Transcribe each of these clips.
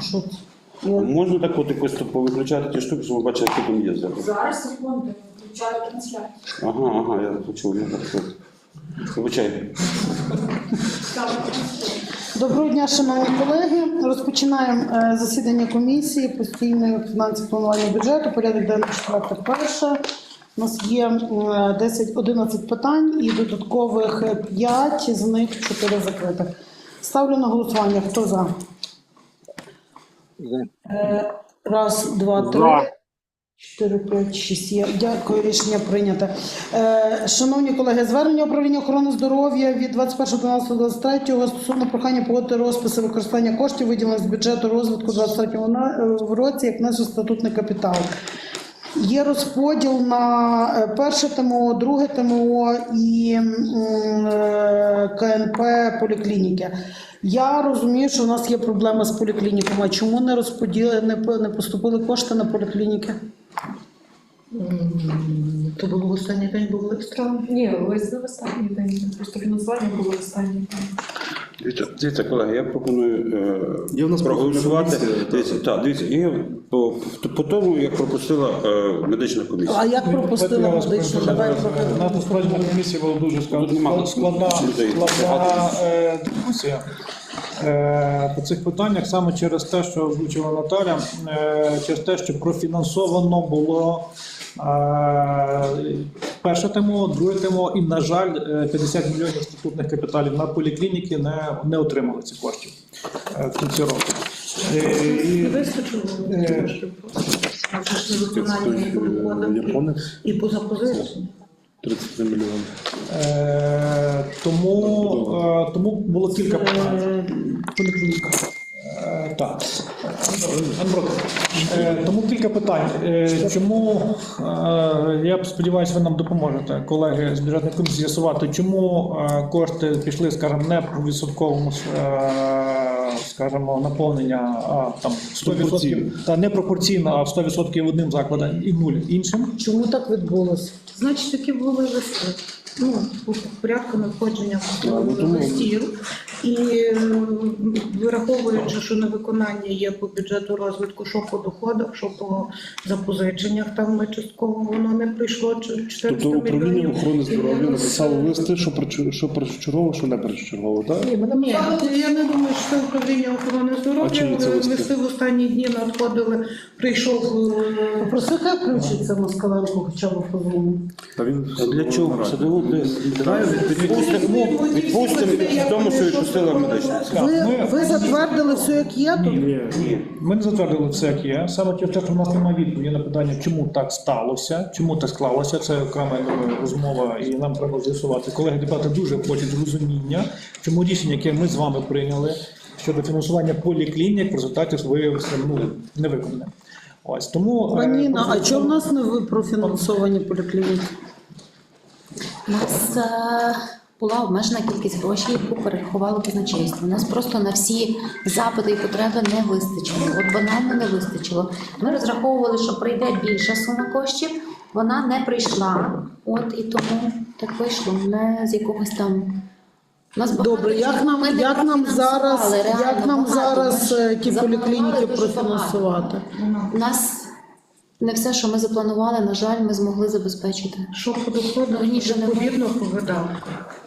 Це? А Можна так от якось повиключати ті штуки, щоб ви бачили, які там є зараз? Зараз секунду, включаю трансляцію. Ага, ага, я почув, я так. Вибачай. Доброго дня, шановні колеги. Розпочинаємо е, засідання комісії постійної фінансового планування бюджету. Порядок денний четверте перше. У нас є 10-11 питань і додаткових 5, з них 4 закритих. Ставлю на голосування. Хто за? Е, Раз, два, три. Чотири, п'ять, шість. Є. Дякую, рішення прийнято. Е, шановні колеги, звернення управління охорони здоров'я від 21.12.23 стосовно прохання погодити розписи використання коштів, виділених з бюджету розвитку 23 на- е, році, як наш статутний капітал. Є розподіл на е, перше ТМО, друге ТМО і КНП поліклініки. Я розумію, що у нас є проблема з поліклініками. А чому не розподіли, не, не поступили кошти на поліклініки? М, То було останній день був екстра. Ні, ось в останній день. Просто фінансування було в останній день. Дивіться, дивіться, колеги, я пропоную е, Є в нас проголосувати. Дивіться, так, дивіться, і по, по тому, як пропустила е, медична комісія. А як пропустила медичну? Давай У нас насправді на комісії була дуже Тут нема складна, складна, людей. складна е, дискусія е, по цих питаннях саме через те, що озвучила Наталя, е, через те, що профінансовано було перше ТМО, друге ТМО, і, на жаль, е, 50 мільйонів статутних капіталів на поліклініки не, не отримали ці коштів е, в кінці року. Е, і- Не вистачило Е, по і- запозиченню. 33 мільйони. Е, тому, е, тому було кілька питань. Так. Андрій, е, тому кілька питань. Е, чому е, я сподіваюся, ви нам допоможете, колеги з бюджетної комісії, з'ясувати, чому кошти пішли, скажімо, не по відсотковому скажімо, наповнення, а там 100%, та не пропорційно, а в 100% одним закладам і нуль іншим. Чому так відбулося? Значить, такі були листи. Ну, по порядку надходження ну, листів. І враховуючи, що невиконання є по бюджету розвитку, що по доходах, що по запозиченнях, там ми частково воно не прийшло чи- 400 Тобто управління охорони здоров'я написало листи, що перш- що першочергово, що не першочергово, так? Ні, я не думаю, що це управління охорони здоров'я. листи? В останні дні надходили, прийшов е, Попроси, хай включиться Москаленко хоча б по. Та він для чого? Відпустимо відпустимо в тому, що відпустила медична. Ви, ви затвердили все, як є тут? Ні. Ми не затвердили все, як є. Саме через те, що в нас немає відповіді на питання, чому так сталося, чому так склалося. Це окрема е, розмова, і нам треба з'ясувати. Колеги депутати дуже хочуть розуміння, чому рішення, яке ми з вами прийняли щодо фінансування поліклінік, в результаті виявилося ну, не виконане. Ось тому е, а чому в нас не ви профінансовані поліклініки? У нас е, була обмежена кількість грошей, яку перерахувало казначейство. У нас просто на всі запити і потреби не вистачило. От банально не вистачило. Ми розраховували, що прийде більша сума коштів. Вона не прийшла. От і тому так вийшло. Не з якогось там. Нас Добре, як нам, ми як нам зараз, профінансували, як нам багато. зараз Ми ж е, ті поліклініки профінансувати? У нас не все, що ми запланували, на жаль, ми змогли забезпечити. що по доходах, Раніше не відповідно по видатках.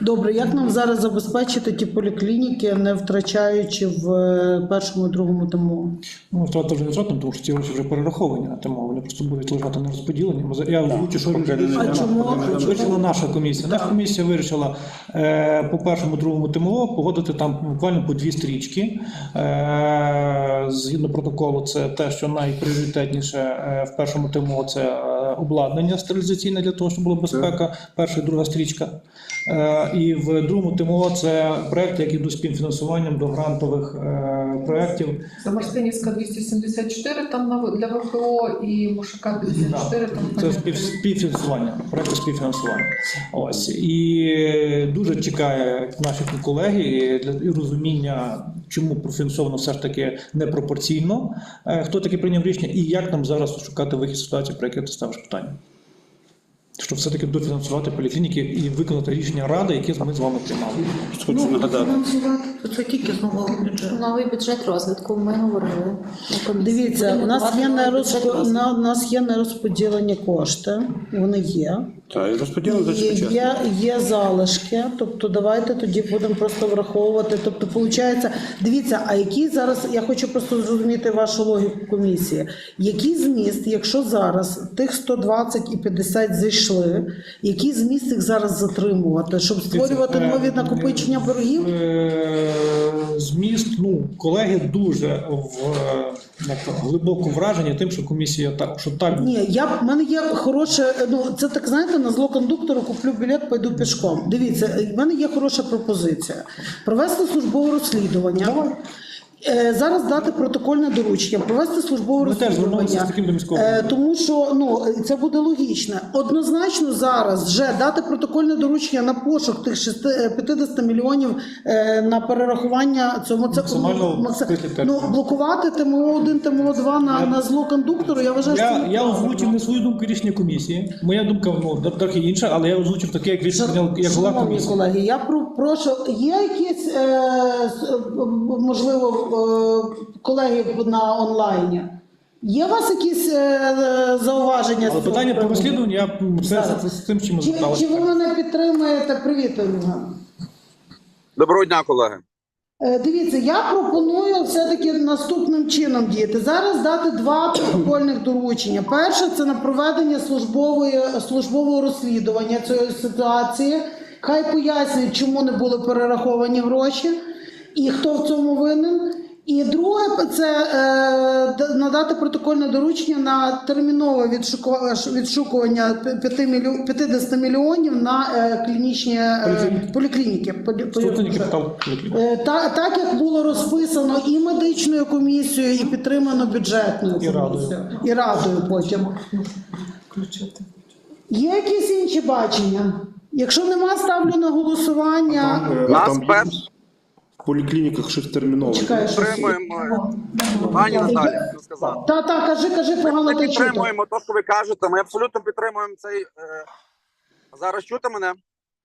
Добре, як нам зараз забезпечити ті поліклініки, не втрачаючи в е, першому і другому ТМО? Ну, втрата вже не втратно, тому що ці гроші вже перераховані на тему. Вони просто будуть лежати не розподілені. Ми Я озвучу, що поки чому? вирішила наша комісія. Наша комісія вирішила е, по першому, другому ТМО погодити там буквально по дві стрічки. Е, згідно протоколу, це те, що найпріоритетніше е, в першому ТМО це е, обладнання стерилізаційне для того, щоб була безпека. Перша і друга стрічка. Е, і в другому ТМО це проекти, які йдуть співфінансуванням до грантових проєктів. Замарстинівська 274 там на- для ВПО і Мушака 204 там. Це спів, співфінансування, проєкт співфінансування. Ось і дуже чекає наші колеги для і розуміння, чому профінансовано все ж таки непропорційно. е, Хто таки прийняв рішення, і як нам зараз шукати вихід ситуації, про яке ти ставиш питання? Щоб все-таки дофінансувати поліклініки і виконати рішення ради, яке ми з вами приймали. Хочу нагадати. фінансувати це тільки з нового бюджету. Новий бюджет розвитку ми говорили. Дивіться, у нас є на- у нас є нерозподілені кошти, вони є. Та, і розподілимо за Є, чесно. є, є залишки, тобто давайте тоді будемо просто враховувати. Тобто, виходить, дивіться, а який зараз, я хочу просто зрозуміти вашу логіку комісії. Який зміст, якщо зараз тих 120 і 50 зайшли, який зміст їх зараз затримувати, щоб створювати Е, нові накопичення боргів? Е, Зміст, ну, колеги дуже в е, як то, глибоко вражені тим, що комісія так, що так Ні, я в мене є хороше. Ну це так знаєте, на зло кондуктору куплю білет, пойду пішком. Дивіться, в мене є хороша пропозиція: провести службове розслідування. Е, Зараз дати протокольне доручення, провести службове Ми теж звернулися розслідування. таким до міського. Е, тому що ну це буде логічно. Однозначно зараз вже дати протокольне доручення на пошук тих 6, е, 50 мільйонів е, на перерахування цьому це Максимально ну, ну блокувати ТМО 1 ТМО 2 на, на зло кондуктору. Я вважаю, що Я, це я озвучив не свою думку рішення комісії. Моя думка ну, трохи інша, але я озвучив таке, як рішення як голова Шановні комісії. колеги, я про- прошу, є якісь е, с- е, можливо колеги на онлайні? Є у вас якісь е, зауваження? Але питання про розслідування я все це з тим, чим ми чи ви мене підтримуєте? Привіт, Ольга. Доброго дня, колеги. Е, Дивіться, я пропоную все-таки наступним чином діяти. Зараз дати два протокольних доручення. Перше це на проведення службової службового розслідування цієї ситуації. Хай пояснюють, чому не були перераховані гроші і хто в цьому винен. І друге, це е, надати протокольне доручення на термінове відшуку- відшукування 5 мільйон, 50 мільйонів на е, клінічні е, Поліклініки. поліклініки. Е, Та, так як було розписано і медичною комісією, і підтримано бюджетною І радою. комісією, і радою потім. Включити. Є якісь інші бачення? Якщо нема, ставлю на голосування. Нас перш- поліклініках щось термінове. Чекай, що Підтримуємо. Пані Наталі, що сказати. Та, та, кажи, кажи, погано Ми чути. підтримуємо те, що ви кажете. Ми абсолютно підтримуємо цей. Е... Зараз чути мене?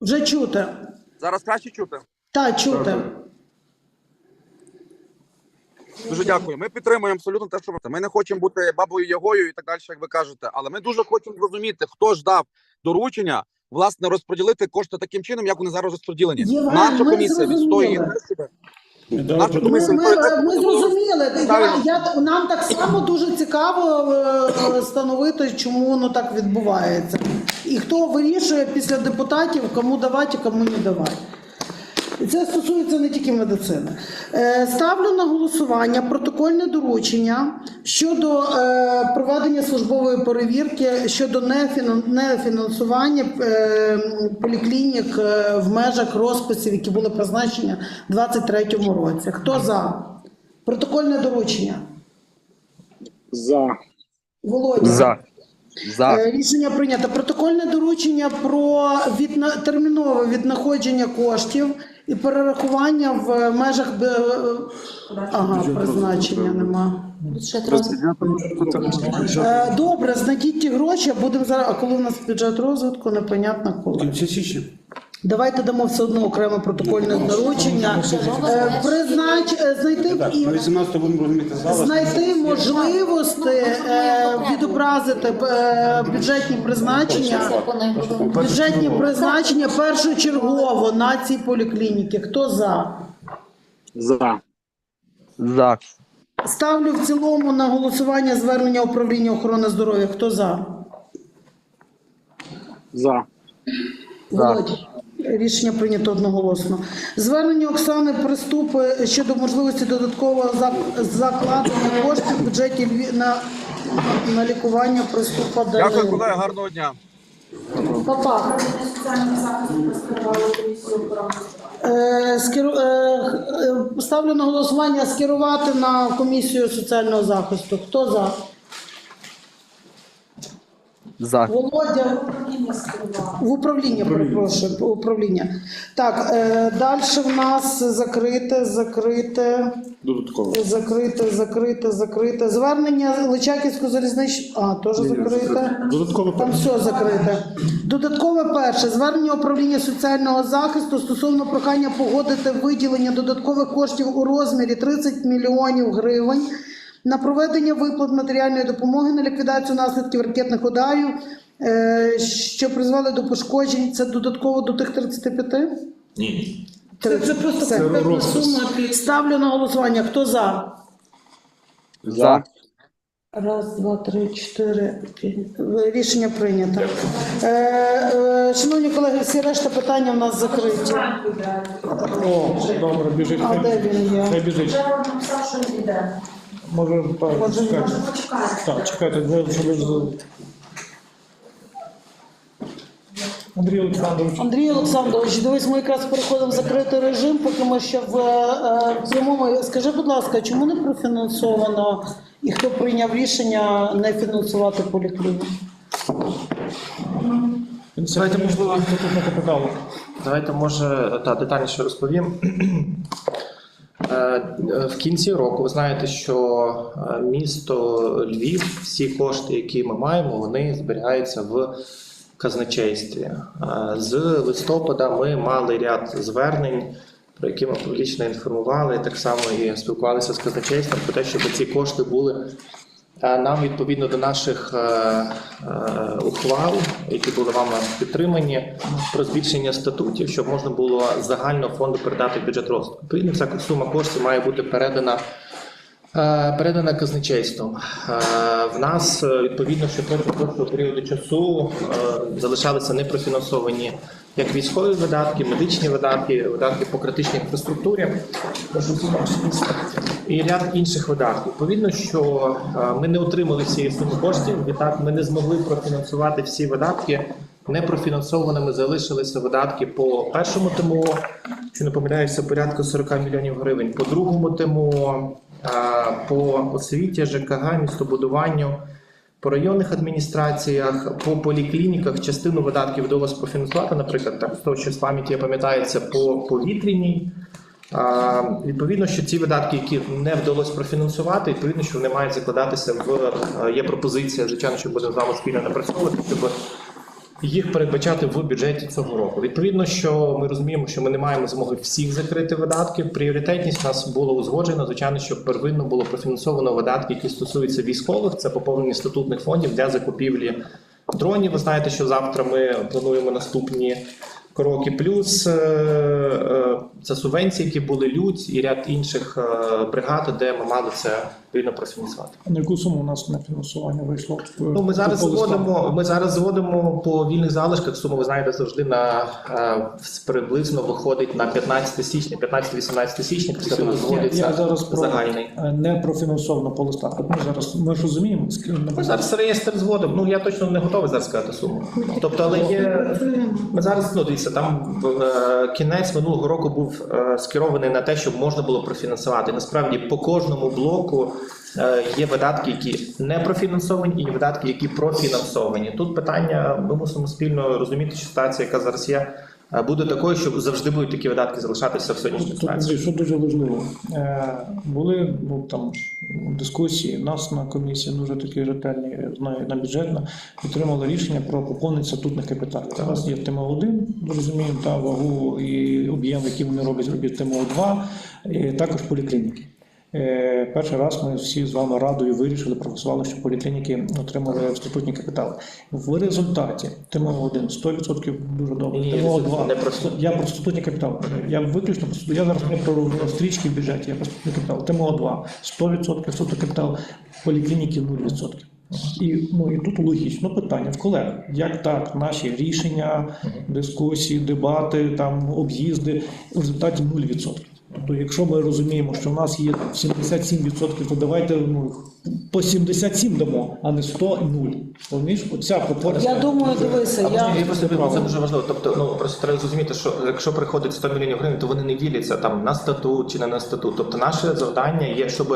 Вже чути. Зараз краще чути. Та, чути. Дуже дякую. Ми підтримуємо абсолютно те, що ви. Ми не хочемо бути бабою Ягою і так далі, як ви кажете. Але ми дуже хочемо зрозуміти, хто ж дав доручення власне розподілити кошти таким чином, як вони зараз розподілені. Євген, Наша ми комісія відстоює себе. інтереси. Ми Наша Ми, комісія ми, відстоює ми зрозуміли. Я, я, нам так само дуже цікаво е, встановити, чому воно так відбувається. І хто вирішує після депутатів, кому давати, кому не давати. І це стосується не тільки медицини. Е, Ставлю на голосування протокольне доручення щодо е, проведення службової перевірки щодо нефінансування е, поліклінік в межах розписів, які були призначені у 2023 році. Хто за? Протокольне доручення. За. Володя. За. За. Е, Рішення прийнято. Протокольне доручення про відна... термінове віднаходження коштів і перерахування в межах б- е, ага, призначення нема. Бюджет розвитку. Е, Добре, знайдіть ті гроші, а будемо зараз. А коли у нас бюджет розвитку, непонятно В коли. кінці січня. Давайте дамо все одно окреме протокольне доручення. Е, Признач е, знайти Так, і 18 будемо розуміти зараз. знайти можливості е, відобразити е, бюджетні призначення. Бюджетні призначення першочергово на ці поліклініки. Хто за? За. За. Ставлю в цілому на голосування звернення управління охорони здоров'я. Хто за? За. Володь. Рішення прийнято одноголосно. Звернення Оксани Приступи щодо можливості додаткового зак- закладення коштів в бюджеті на, на лікування приступа Дякую, Дарини. колеги. Гарного дня. Папа. Е, скеру- е, е, Ставлю на голосування скерувати на комісію соціального захисту. Хто за? За. Володя в управління, перепрошую, управління. Так, е, далі в нас закрите, закрите, Додатково. закрите, закрите, закрите. Звернення Личаківського залізничного. А, теж закрите. Додатково Там все закрите. Додаткове перше звернення управління соціального захисту стосовно прохання погодити виділення додаткових коштів у розмірі 30 мільйонів гривень на проведення виплат матеріальної допомоги на ліквідацію наслідків ракетних ударів, що призвели до пошкоджень. Це додатково до тих 35? Ні. Це, це просто Все. конкретна сума Ставлю на голосування. Хто за? За. Раз, два, три, чотири. п'ять. Рішення прийнято. Е, е, шановні колеги, всі решта питання в нас закриті. О, добре, біжить. А де він є? Хай біжить. Може, так, Може, чекайте. Так, чекайте, ви вже ви ж- Андрій Олександрович. Андрій Олександрович, дивись, ми якраз переходимо в закритий режим, поки ми ще в е, прямому. Скажи, будь ласка, чому не профінансовано і хто прийняв рішення не фінансувати поліклініку? Давайте, можливо, тут не капіталу. Давайте, може, та, детальніше розповім. Е, е, В кінці року ви знаєте, що е, місто Львів, всі кошти, які ми маємо, вони зберігаються в казначействі. Е, З листопада ми мали ряд звернень, про які ми публічно інформували, так само і спілкувалися з казначейством про те, щоб ці кошти були Е, Нам відповідно до наших е, ухвал, які були вами підтримані, про збільшення статутів, щоб можна було з загального фонду передати бюджет розвитку. Відповідно, ця сума коштів має бути передана. Е, Передана казначейством. Е, В нас е, відповідно, що протягом періоду часу залишалися непрофінансовані як військові видатки, медичні видатки, видатки по критичній інфраструктурі і ряд інших видатків. Відповідно, що ми не отримали цієї суми коштів. Відтак ми не змогли профінансувати всі видатки. Непрофінансованими залишилися видатки по першому ТМО, що не помиляюся, порядку 40 мільйонів гривень. По другому е, по освіті, ЖКГ, містобудуванню, по районних адміністраціях, по поліклініках частину видатків вдалося профінансувати, наприклад, так з того, що з пам'яті я пам'ятається по повітряній. А, Відповідно, що ці видатки, які не вдалося профінансувати, відповідно, що вони мають закладатися в е, є пропозиція, звичайно, що будемо з вами спільно напрацьовувати, щоб їх передбачати в бюджеті цього року. Відповідно, що ми розуміємо, що ми не маємо змоги всіх закрити видатки. Пріоритетність у нас була узгоджена. Звичайно, що первинно було профінансовано видатки, які стосуються військових. Це поповнення статутних фондів для закупівлі дронів. Ви знаєте, що завтра ми плануємо наступні. Кроки плюс е, е, це субвенції, які були людь і ряд інших е, бригад, де ми мали це відповідно профінансувати. На яку суму у нас на фінансування вийшло? Ну, ми зараз зводимо. Ми зараз зводимо по вільних залишках. Сума, ви знаєте, завжди на е, приблизно виходить на 15 січня, 15-18 січня. Після того Я, зводиться я зараз про загальний. е, не профінансовано по листах. Ми зараз ми ж розуміємо, Ми зараз реєстр зводимо. Ну я точно не готовий зараз сказати суму. Тобто, але є ми зараз ну дивіться, там е, кінець минулого року був е, скерований на те, щоб можна було профінансувати. Насправді по кожному блоку. е, Є видатки, які не профінансовані, і є видатки, які профінансовані. Тут питання ми мусимо спільно розуміти, що ситуація, яка зараз є, е, буде такою, що завжди будуть такі видатки залишатися в сьогоднішній ситуації. Що дуже важливо. Е, були ну, там, дискусії, нас на комісії дуже такі ретельні, на бюджетна, підтримали рішення про поповнення статутних капіталів. Зараз є ТМО-1, розуміємо, та вагу і об'єм, який вони роблять, роблять ТМО-2, і також поліклініки. Е, Перший раз ми всі з вами радою вирішили, проголосували, що поліклініки отримали статутні капітали. В результаті ТМО-1 100% дуже добре. ТМО-2 я про статутні капітали. Я виключно. Я зараз не про стрічки в бюджеті, я про статутні капітал. ТМО-2 100% статутний капітал, поліклініки 0%. І, ну, і тут логічно питання в колег. Як так наші рішення, дискусії, дебати, там, об'їзди в результаті 0%. Тобто, якщо ми розуміємо, що в нас є 77%, то давайте ну, по 77 дамо, а не 100 і 0. Розумієш? Оця пропорція. Я думаю, дивися, я я просто ну, це дуже важливо. Тобто, ну просто треба зрозуміти, що якщо приходить 100 мільйонів гривень, то вони не діляться там на статут чи не на статут. Тобто, наше завдання є, щоб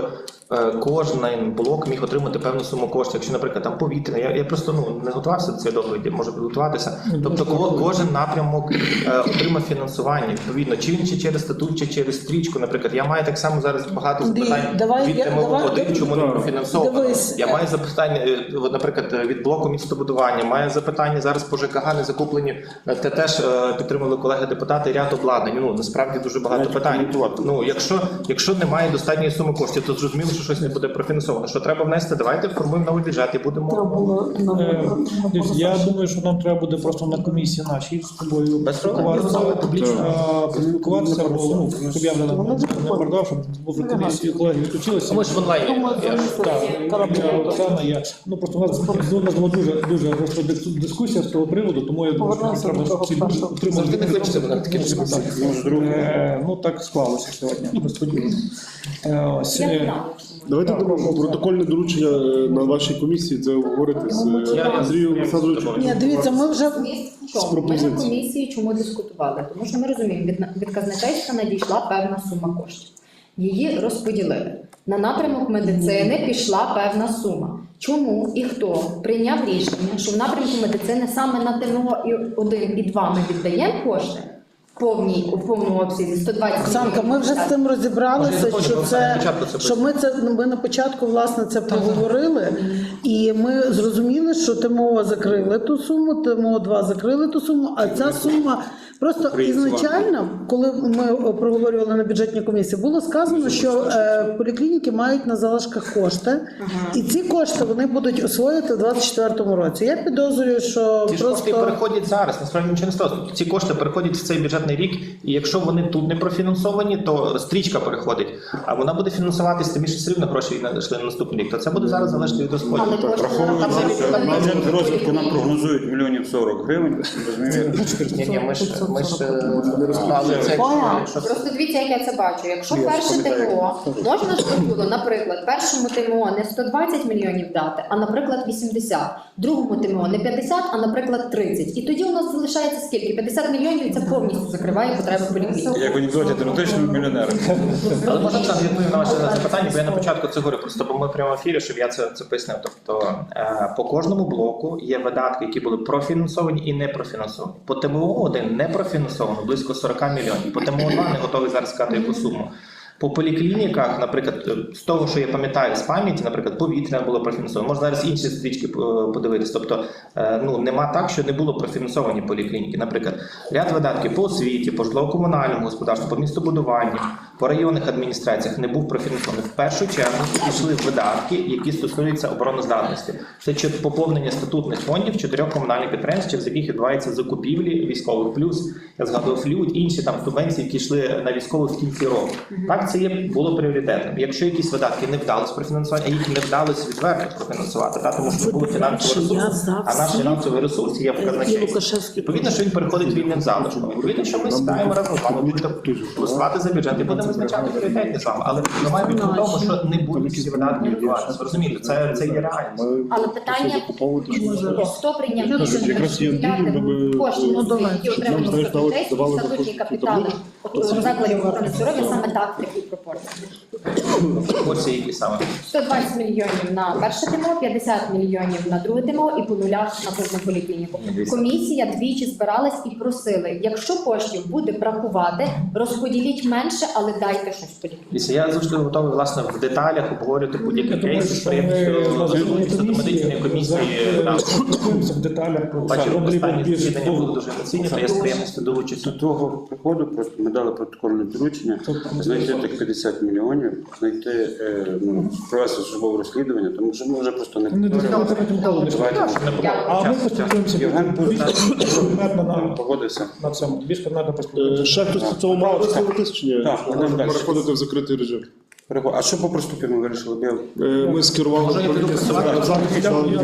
е, кожен блок міг отримати певну суму коштів. Якщо, наприклад, там повітря, я, я просто ну не готувався до цієї доповіді, можу підготуватися. Тобто, ко- кожен напрямок е, отримав фінансування відповідно, чи він чи через статут, чи через стрічку. Наприклад, я маю так само зараз багато Андрій, запитань давай від я- ТМО давай- 1 чому не профінансовано. Дивись, Я е, маю запитання, е, от, наприклад, е, від блоку містобудування, має запитання зараз по ЖКГ не закуплені. е, Те теж е, підтримали колеги депутати ряд обладнань. Ну насправді дуже багато Навіть питань. коментувати. Ну якщо, якщо немає достатньої суми коштів, то зрозуміло, що щось не буде профінансовано. Що треба внести? Давайте формуємо новий бюджет і будемо треба було на Е, дивись, Я думаю, що нам треба буде просто на комісії нашій з тобою Без проблем. е, поспілкуватися, бо ну, щоб я не не передав, щоб був вже комісії колеги відключилися. Ми ж в онлайні. Я ж- Так, я Оксана, я ну просто у нас ну, у нас була дуже дуже гостра дис- дискусія з того приводу, тому я думаю, що Повернемося треба того всі першого. отримати. Завжди не хочеться мене таким чином. Може. Е, Ну так склалося сьогодні. Несподівано. Е, Ось Я е, знаю. Давайте дамо протокольне доручення е, на вашій комісії це обговорити з е, Андрієм Олександровичем. Ні, дивіться, ми вже? Ми на комісії чому дискутували? Тому що ми розуміємо, від, від казначейства надійшла певна сума коштів. Її розподілили. На напрямок медицини пішла певна сума. Чому і хто прийняв рішення, що в напрямку медицини саме на ТМО і 1 і 2 ми віддаємо кошти повній у повному обсязі 120 Оксанка, ми вже з цим Може, розібралися, я що це це що ми це ну, ми на початку власне це проговорили, і ми зрозуміли, що ТМО закрили ту суму, ТМО 2 закрили ту суму, а ця сума просто ізначально, коли ми проговорювали на бюджетній комісії, було сказано, що е, поліклініки мають на залишках кошти, і ці кошти вони будуть освоїти в 2024 році. Я підозрюю, що Ті ж кошти просто переходять зараз. Насправді нічого не сталося. Тобто ці кошти переходять в цей бюджетний рік, і якщо вони тут не профінансовані, то стрічка переходить. А вона буде фінансуватися, тим більше все рівно гроші йшли на наступний рік. То це буде зараз залежати від розподілу. Враховуючи, що на бюджет розвитку нам прогнозують мільйонів 40 гривень, розумієте? Ні, ні, ми ж ми ж але це Просто дивіться, як я це бачу. Якщо перше ТМО можна ж було, наприклад, першому ТМО не 120 мільйонів дати, а наприклад 80, другому ТМО не 50, а наприклад 30. І тоді у нас залишається скільки? 50 мільйонів і це повністю закриває потреби поліклініки. Як в анекдоті, теоретично мільйонери. Але можна так відповім на ваше запитання, бо я на початку це говорю, просто бо ми прямо в ефірі, щоб я це, це пояснив. Тобто е, по кожному блоку є видатки, які були профінансовані і не профінансовані. По ТМО 1 не профінансовано близько 40 мільйонів. По тому 2 не готовий зараз сказати яку суму. По поліклініках, наприклад, е, з того, що я пам'ятаю з пам'яті, наприклад, повітря було профінансовано. Можна зараз інші стрічки подивитися. подивитись. Тобто, е, ну нема так, що не було профінансовані поліклініки. Наприклад, ряд видатків по освіті, по житлово-комунальному господарству, по містобудуванню, по районних адміністраціях не був профінансований. В першу чергу пішли видатки, які стосуються обороноздатності. Це чи поповнення статутних фондів чотирьох комунальних підприємств, через яких відбуваються закупівлі військових. Плюс я згадував флют, інші там субвенції, які йшли на військових в кінці року. Так, це є було пріоритетним. Якщо якісь видатки не вдалося профінансувати, а їх не вдалося відверто профінансувати, так, тому що не було фінансового Я ресурсу, а наш фінансовий ресурс є в І Відповідно, що він переходить вільним залишком. Відповідно, що ми сідаємо разом з вами, будемо голосувати за бюджет і будемо визначати пріоритети з вами. Але ми маємо бути в тому, що не будуть всі видатки відбуватися. Розумієте, це, це є реальність. Але питання хто прийняв Якраз рішення є кошти Ну, на давай. які статутні статутні таку капітали от, закладів охорони здоров'я саме так в такій пропорції. Це які саме. 120 мільйонів на перше ТМО, 50 мільйонів на друге ТМО і по нулях на кожну поліклініку. Комісія двічі збиралась і просили, якщо коштів буде бракувати, розподіліть менше, але дайте щось поліклініку. Я завжди готовий власне в деталях обговорювати будь-які Я думаю, кейси з до медичної комісії в деталях. Андрій більше дуже емоційні, то я з приємністю долучуся. До того приходу просто ми дали протокольне доручення знайти тих 50 мільйонів, знайти, е, ну, провести службове розслідування, тому що ми вже просто не Давайте. А ми час. поспілкуємося Євген більш предметно на, погодився. на цьому. Більш предметно Е, поспілкуємося. Ще хтось в цьому мав висловитись чи ні? Так, далі. Переходити в закритий режим. Переход- А що по проступі ми вирішили? Бо я- Е, Ми скерували Може, я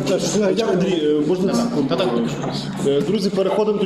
теж. Е, Андрій, е, можна секунду? Е, Друзі, переходимо до